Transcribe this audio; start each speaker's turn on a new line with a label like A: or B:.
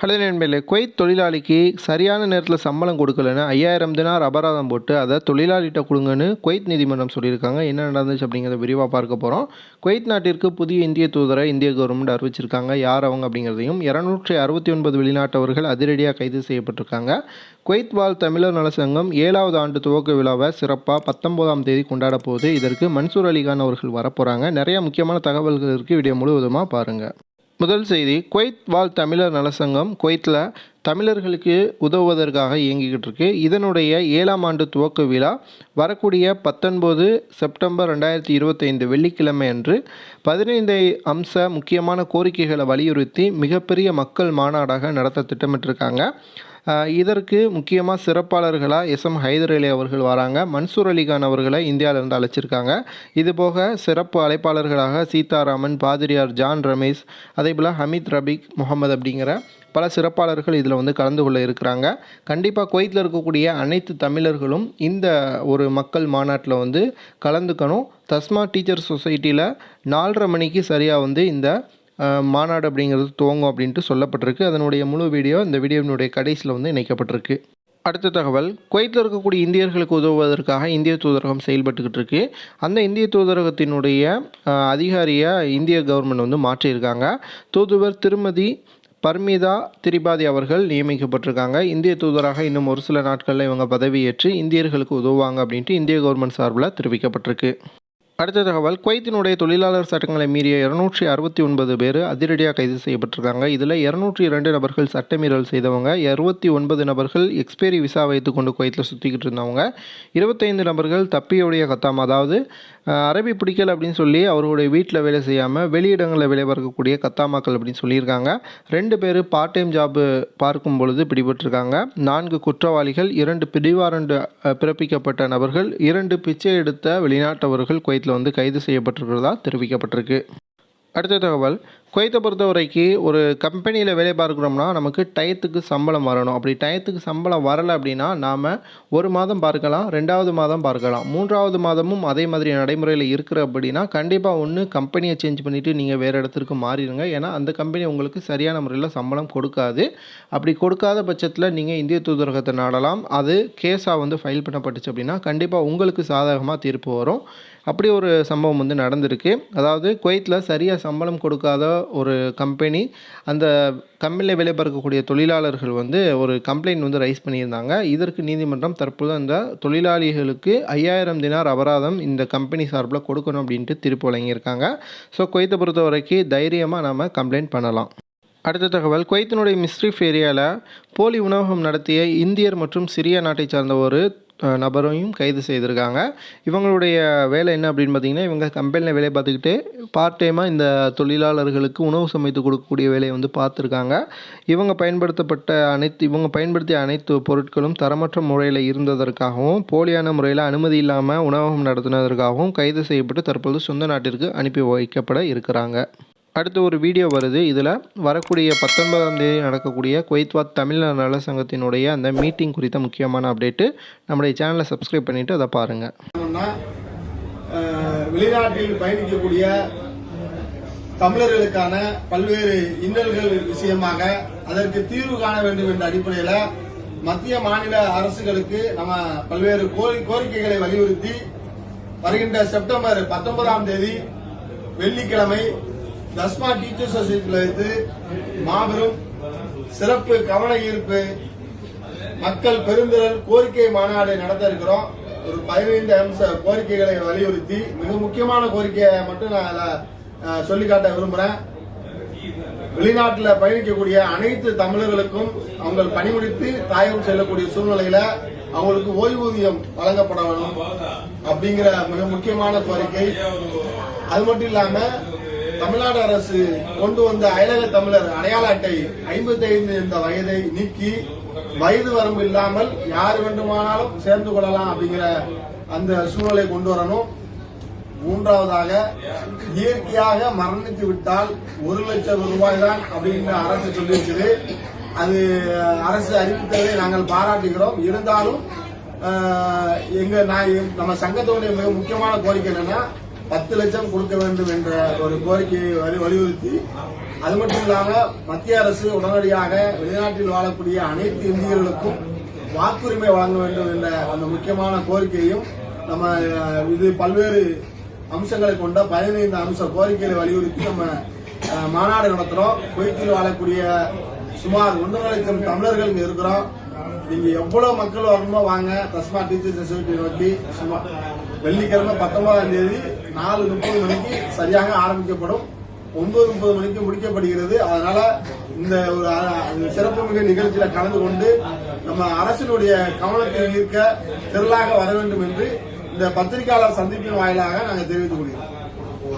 A: Hello நண்பர்களே Kuwait தொழிலாளிக்கு சரியான நேரத்தில் சம்பளம் கொடுக்கலன்னு ஐயாயிரம் தினார் அபராதம் போட்டு அதை தொழிலாளிகிட்ட கொடுங்கன்னு குவைத் நீதிமன்றம் சொல்லியிருக்காங்க. என்ன நடந்துச்சு அப்படிங்கிறத விரிவாக பார்க்க போகிறோம் குவைத் நாட்டிற்கு புதிய இந்திய தூதரை இந்திய கவர்மெண்ட் அறிவிச்சிருக்காங்க. யார் அவங்க அப்படிங்கிறதையும் இரநூற்றி அறுபத்தி ஒன்பது வெளிநாட்டவர்கள் அதிரடியாக கைது செய்யப்பட்டிருக்காங்க. குவைத் வாழ் தமிழர் நலசங்கம் ஏழாவது ஆண்டு துவக்க விழாவை சிறப்பாக பத்தொம்போதாம் தேதி கொண்டாட போகுது. இதற்கு மன்சூர் அலிகான் அவர்கள் வரப்போகிறாங்க நிறைய முக்கியமான தகவல்கள் இருக்குது வீடியோ முழுவதுமாக பாருங்கள் முதல் செய்தி குவைத் வாழ் தமிழர் நலசங்கம் குவைத்தில் தமிழர்களுக்கு உதவுவதற்காக இயங்கிக்கிட்டு இருக்கு. இதனுடைய ஏழாம் ஆண்டு துவக்க விழா வரக்கூடிய பத்தொன்பது செப்டம்பர் ரெண்டாயிரத்தி இருபத்தைந்து வெள்ளிக்கிழமை அன்று பதினைந்து அம்ச முக்கியமான கோரிக்கைகளை வலியுறுத்தி மிகப்பெரிய மக்கள் மாநாடாக நடத்த திட்டமிட்டிருக்காங்க. இதற்கு முக்கியமாக சிறப்பாளர்களாக எஸ் எம் ஹைதர் அலி அவர்கள் வராங்க. மன்சூர் அலிகான் அவர்களை இந்தியாவிலிருந்து அழைச்சிருக்காங்க. இதுபோக சிறப்பு அழைப்பாளர்களாக சீதாராமன் பாதிரியார் ஜான் ரமேஷ் அதே போல் ஹமீத் ரபிக் முகமது அப்படிங்கிற பல சிறப்பாளர்கள் இதில் வந்து கலந்து கொள்ள இருக்கிறாங்க. கண்டிப்பாக குவைத்தில் இருக்கக்கூடிய அனைத்து தமிழர்களும் இந்த ஒரு மக்கள் மாநாட்டில் வந்து கலந்துக்கணும். தஸ்மா டீச்சர் சொசைட்டியில் நாலரை மணிக்கு சரியாக வந்து இந்த மாநாடு அப்படிங்கிறது துவங்கும் அப்படின்ட்டு சொல்லப்பட்டிருக்கு. அதனுடைய முழு வீடியோ இந்த வீடியோவினுடைய கடைசியில் வந்து இணைக்கப்பட்டிருக்கு. அடுத்த தகவல் குவைத்தில் இருக்கக்கூடிய இந்தியர்களுக்கு உதவுவதற்காக இந்திய தூதரகம் செயல்பட்டுக்கிட்டு இருக்கு. அந்த இந்திய தூதரகத்தினுடைய அதிகாரியை இந்திய கவர்மெண்ட் வந்து மாற்றியிருக்காங்க. தூதுவர் திருமதி பர்மிதா திரிபாதி அவர்கள் நியமிக்கப்பட்டிருக்காங்க. இந்திய தூதராக இன்னும் ஒரு சில நாட்களில் இவங்க பதவியேற்று இந்தியர்களுக்கு உதவுவாங்க அப்படின்ட்டு இந்திய கவர்மெண்ட் சார்பில் தெரிவிக்கப்பட்டிருக்கு. அடுத்த தகவல் குவைத்தினுடைய தொழிலாளர் சட்டங்களை மீறிய இருநூற்றி அறுபத்தி ஒன்பது பேர் அதிரடியாக கைது செய்யப்பட்டிருக்காங்க. இதில் இருநூற்றி இரண்டு நபர்கள் சட்டமீறல் செய்தவங்க இருபத்தி ஒன்பது நபர்கள் எக்ஸ்பைரி விசா வைத்துக்கொண்டு குவைத்தில் சுற்றிக்கிட்டு இருந்தவங்க இருபத்தைந்து நபர்கள் தப்பியோடைய கத்தாம். அதாவது அரபி பிடிக்கல் அப்படின்னு சொல்லி அவருடைய வீட்டில் வேலை செய்யாமல் வெளியிடங்களில் வேலை பார்க்கக்கூடிய கத்தாமாக்கள் அப்படின்னு சொல்லியிருக்காங்க. ரெண்டு பேர் பார்ட் டைம் ஜாப் பார்க்கும் பொழுது பிடிபட்டிருக்காங்க. நான்கு குற்றவாளிகள் இரண்டு பிடிவாரண்டு பிறப்பிக்கப்பட்ட நபர்கள் இரண்டு பிச்சை எடுத்த வெளிநாட்டவர்கள் குவைத்தில் வந்து கைது செய்யப்பட்டிருக்கிறதா தெரிவிக்கப்பட்டிருக்கு. அடுத்த தகவல் குவைத்தை பொறுத்த வரைக்கும் ஒரு கம்பெனியில் வேலை பார்க்குறோம்னா நமக்கு டயத்துக்கு சம்பளம் வரணும். அப்படி டயத்துக்கு சம்பளம் வரலை அப்படின்னா நாம் ஒரு மாதம் பார்க்கலாம் ரெண்டாவது மாதம் பார்க்கலாம். மூன்றாவது மாதமும் அதே மாதிரி நடைமுறையில் இருக்கிற அப்படின்னா கண்டிப்பாக ஒன்று கம்பெனியை சேஞ்ச் பண்ணிவிட்டு நீங்கள் வேறு இடத்துக்கு மாறிடுங்க ஏன்னா அந்த கம்பெனி உங்களுக்கு சரியான முறையில் சம்பளம் கொடுக்காது. அப்படி கொடுக்காத பட்சத்தில் நீங்கள் இந்திய தூதரகத்தை நாடலாம். அது கேஸாக வந்து ஃபைல் பண்ணப்பட்டுச்சு அப்படின்னா கண்டிப்பாக உங்களுக்கு சாதகமாக தீர்ப்பு வரும். அப்படி ஒரு சம்பவம் வந்து நடந்திருக்கு. அதாவது குவைத்தில் சரியாக சம்பளம் கொடுக்காத ஒரு கம்பெனி அந்த கம்பெனியில் வேலை பார்க்கக்கூடிய தொழிலாளர்கள் வந்து ஒரு கம்ப்ளைண்ட் வந்து ரைஸ் பண்ணியிருந்தாங்க. இதற்கு நீதிமன்றம் தற்போது அந்த தொழிலாளிகளுக்கு ஐயாயிரம் தினார் அபராதம் இந்த கம்பெனி சார்பில் கொடுக்கணும் அப்படின்ட்டு தீர்ப்பு வழங்கியிருக்காங்க. ஸோ குவைத்தை பொறுத்த வரைக்கும் தைரியமாக நாம் கம்ப்ளைண்ட் பண்ணலாம். அடுத்த தகவல் குவைத்தினுடைய மிஸ்ரிஃப் ஏரியாவில் போலி உணவகம் நடத்திய இந்தியர் மற்றும் சிரியா நாட்டை சார்ந்த ஒரு நபரையும் கைது செய்திருக்காங்க. இவங்களுடைய வேலை என்ன அப்படின்னு பார்த்தீங்கன்னா இவங்க கம்பெனியில் வேலை பார்த்துக்கிட்டு பார்ட் டைமாக இந்த தொழிலாளர்களுக்கு உணவு சமைத்து கொடுக்கக்கூடிய வேலையை வந்து பார்த்துருக்காங்க. இவங்க பயன்படுத்தப்பட்ட அனைத்து இவங்க பயன்படுத்திய அனைத்து பொருட்களும் தரமற்ற முறையில் இருந்ததற்காகவும் போலியான முறையில் அனுமதி இல்லாமல் உணவகம் நடத்தினதற்காகவும் கைது செய்யப்பட்டு தற்போது சொந்த நாட்டிற்கு அனுப்பி வைக்கப்பட இருக்கிறாங்க. அடுத்து ஒரு வீடியோ வருது. இதில் வரக்கூடிய பத்தொன்பதாம் தேதி நடக்கக்கூடிய குவைத்வாத் தமிழ்நாடு நல சங்கத்தினுடைய அந்த மீட்டிங் குறித்த முக்கியமான அப்டேட்டு நம்முடைய சேனலை சப்ஸ்கிரைப் பண்ணிவிட்டு அதை பாருங்கள்
B: வெளிநாட்டில் பயணிக்கக்கூடிய தமிழர்களுக்கான பல்வேறு இன்னல்கள் விஷயமாக அதற்கு தீர்வு காண வேண்டும் என்ற அடிப்படையில் மத்திய மாநில அரசுகளுக்கு நம்ம பல்வேறு கோரி- கோரிக்கைகளை வலியுறுத்தி வருகின்ற செப்டம்பர் பத்தொன்பதாம் தேதி வெள்ளிக்கிழமை தஸ்மா டீச்சர்ஸ் சொசைட்டியில் மாபெரும் சிறப்பு கவன ஈர்ப்பு மக்கள் பெருந்திரல் கோரிக்கை மாநாடு நடத்த இருக்கிறோம். ஒரு பதினைந்து அம்ச கோரிக்கைகளை வலியுறுத்தி மிக முக்கியமான கோரிக்கையை மட்டும் நான் அதுல, சொல்லிக்காட்ட விரும்புகிறேன் விரும்புறேன். வெளிநாட்டில் பயணிக்கக்கூடிய அனைத்து தமிழர்களுக்கும் அவங்க பணிமுடித்து தாயகம் செல்லக்கூடிய சூழ்நிலையில அவங்களுக்கு ஓய்வூதியம் வழங்கப்பட வேணும் அப்படிங்கிற மிக முக்கியமான கோரிக்கை. அது மட்டும் இல்லாம தமிழ்நாடு அரசு கொண்டு வந்த அயலக தமிழர் அடையாள அட்டை ஐம்பத்தி ஐந்து என்ற வயதை நீக்கி வயது வரம்பு இல்லாமல் யார் வேண்டுமானாலும் சேர்ந்து கொள்ளலாம் அப்படிங்கிற அந்த சூழலை கொண்டு வரணும். மூன்றாவதாக இயற்கையாக மரணித்து விட்டால் ஒரு லட்சம் ரூபாய் தான் அப்படின்னு அரசு சொல்லியிருக்குது. அது அரசு அறிவித்ததை நாங்கள் பாராட்டுகிறோம். இருந்தாலும் எங்க நான் நம்ம சங்கத்தோடைய மிக முக்கியமான கோரிக்கை என்னன்னா பத்து லட்சம் கொடுக்க வேண்டும் என்ற ஒரு கோரிக்கையை வலி- வலியுறுத்தி அது மட்டும் இல்லாம மத்திய அரசு உடனடியாக வெளிநாட்டில் வாழக்கூடிய அனைத்து இந்தியர்களுக்கும் வாக்குரிமை வழங்க வேண்டும் என்ற அந்த முக்கியமான கோரிக்கையும் நம்ம இது பல்வேறு அம்சங்களை கொண்ட பதினைந்து அம்ச கோரிக்கைகளை வலியுறுத்தி நம்ம மாநாடு நடத்துறோம். குவைத்தில் வாழக்கூடிய சுமார் ஒன்றரை லட்சம் தமிழர்கள் இங்க இருக்கிறோம். நீங்க எவ்வளவு மக்கள் வரணுமோ வாங்க. தஸ்மா டீச்சர் அசோசியேஷன் நோக்கி சும்மா. வெள்ளிக்கிழமை பத்தொன்பதாம் தேதி நாலு முப்பது மணிக்கு சரியாக ஆரம்பிக்கப்படும். ஒன்பது முப்பது மணிக்கு முடிக்கப்படுகிறது. அதனால இந்த ஒரு அ- சிறப்புமிகு நிகழ்ச்சியில கலந்து கொண்டு நம்ம அரசினுடைய கவனத்தை ஈர்க்க திரளாக வர வேண்டும் என்று இந்த பத்திரிகையாளர் சந்திப்பின் வாயிலாக நாங்கள் தெரிவித்துக் கொள்கிறோம்.